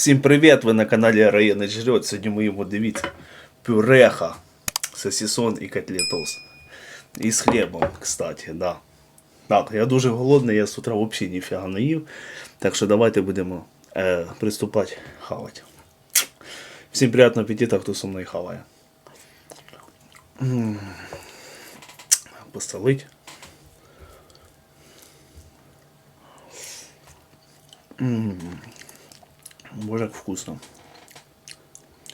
Всім привіт! Ви на каналі Районний Жрет. Сьогодні ми їмо, дивіться, пюреха, сосисон і котлетос. І з хлібом, кстати, да. Так, я дуже голодний, я з утра взагалі ніфіга не їв. Так що давайте будемо е, приступати хавати. Всім приємного апетита, хто зі мною хаває. М. Посолить. Боже, як вкусно.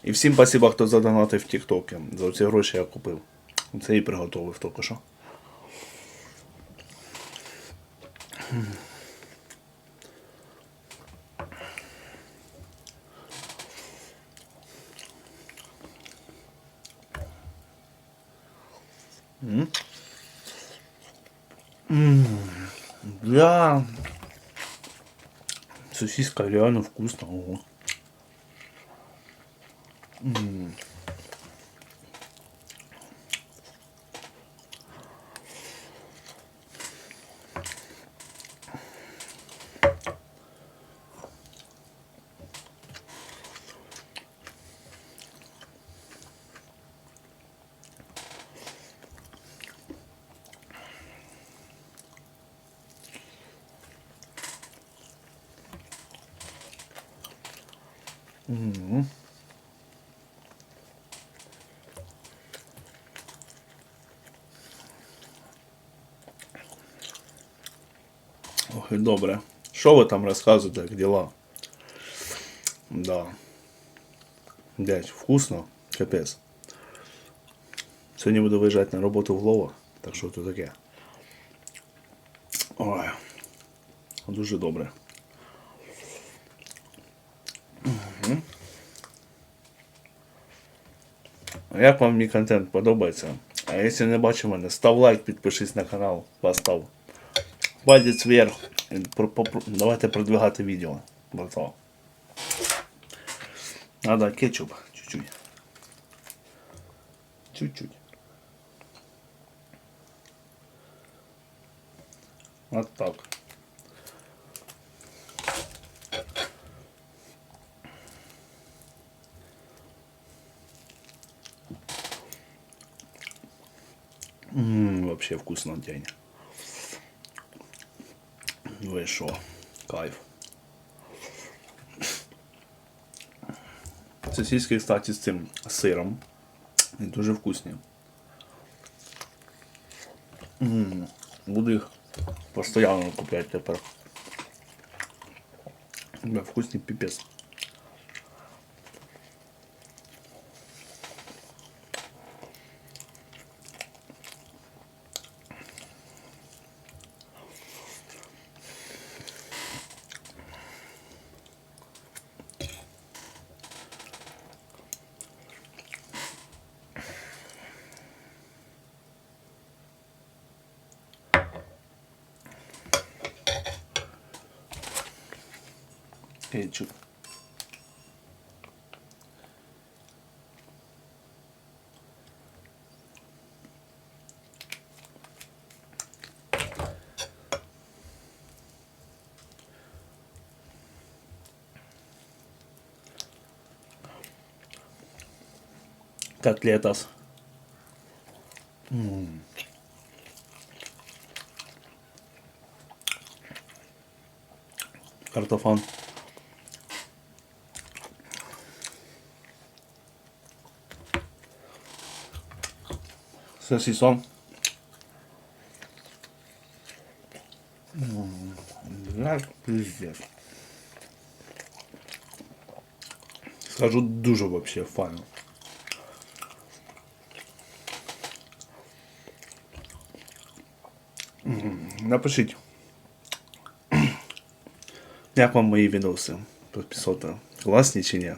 І всім спасибо, хто задонатив в Тіктокі. За ці гроші я купив. Це і приготував тільки що. М. М. Бля. Сосиска реально вкусно. Ого. Ох, і добре. Що ви там розказуєте, як діла? Да. Дядь, вкусно? Капець. Сьогодні буду виїжджати на роботу в Глова, так що то таке. Ой. Дуже добре. Мгм. А Як вам мій контент подобається? А якщо не бачив мене, став лайк, підпишись на канал, постав. Палець вверх. Давайте продвигати відео. Братва. Надо кетчуп чуть-чуть. Чуть-чуть. Вот так. Ммм, вообще вкусно день. Ви що? Кайф. Сосиски, кстати, з цим сиром. І дуже вкусні. М, Буду їх постійно купляти тепер. Вкусний піпець. Кетчуп. Котлетас. М. Картофан. Сосисон. М, Бля, пиздец. Скажу дуже вообще файно. М, Напишіть. Як вам мої відоси? Підписати. Класні чи ні?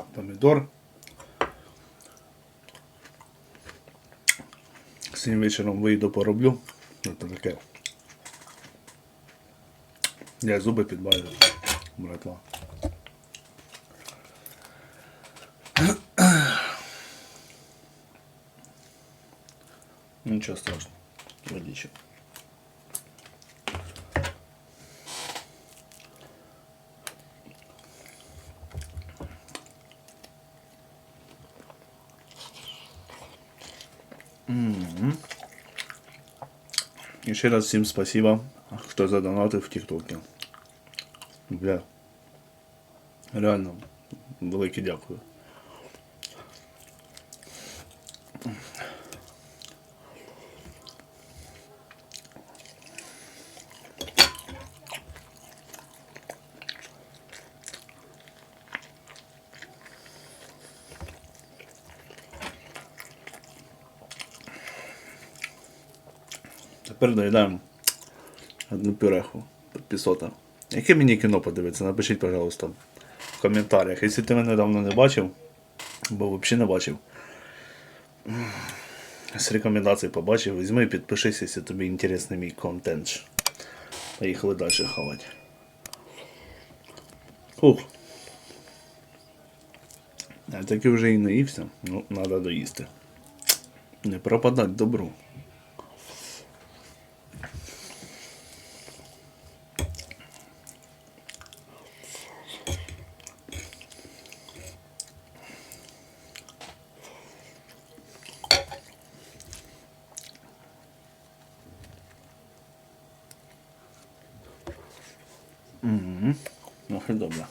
Так, помідор. Сьогодні вечором вийду пороблю. Це таке. Я зуби підбавлю, братва. Нічого страшного. Водичі. І ще раз всім спасибо, хто задонатив в ТикТоке. Бля. Реально, велике дякую. Тепер доїдаємо одну пюреху підписота. Яке мені кіно подивитися? Напишіть, пожалуйста, в коментарях. Якщо ти мене давно не бачив, бо взагалі не бачив. З рекомендацій побачив, візьми і підпишись, якщо тобі інтересний мій контент. Поїхали далі хавати. Ух. Я таки вже і наївся, ну, треба доїсти. Не пропадать добру. Ну, і добре.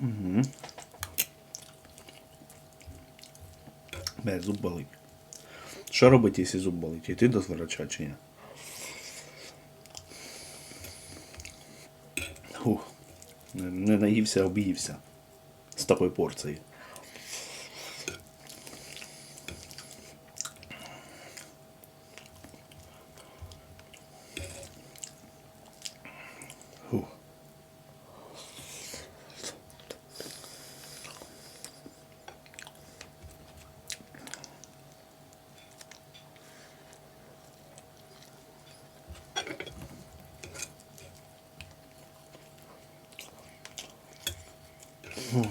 Угу. Зуб болить. Що робити, якщо зуб болить? Йти до врача чи ні? Не, наївся, а об'ївся. З такої порції. Ух,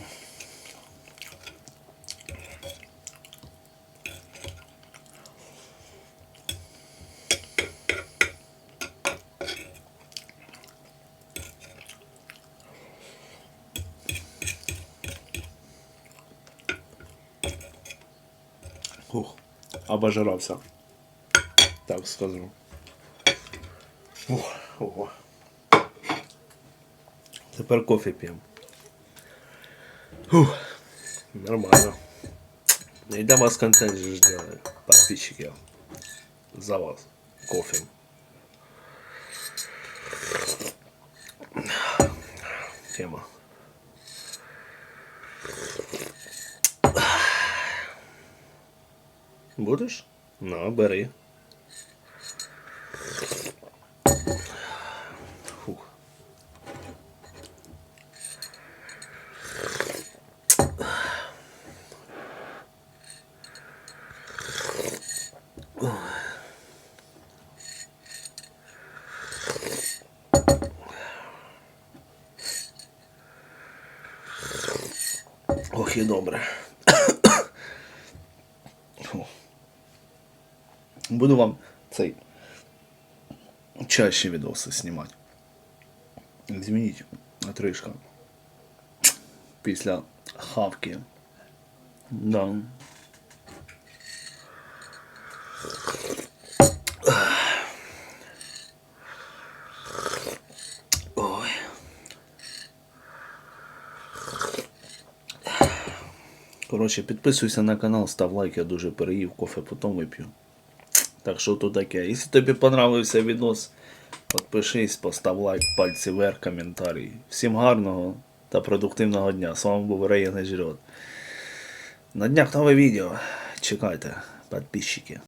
обожрався. Так скажу. Ух, ого. Тепер кофе п'ємо. Ух, нормально. Йдемо вас контент же сделаю, подписчики. За вас. Кофе. Тема. Будеш? На, бери. Ох добре. Буду вам цей чаще відоси знімати. Змініть отрижка. Після хавки. Да. Коротше, підписуйся на канал, став лайк, я дуже переїв, кофе потім вип'ю. Так що то таке. Якщо тобі понравився відос, підпишись, постав лайк, пальці вверх, коментарі. Всім гарного та продуктивного дня. З вами був Рейн Жрет. На днях нове відео. Чекайте, підписчики.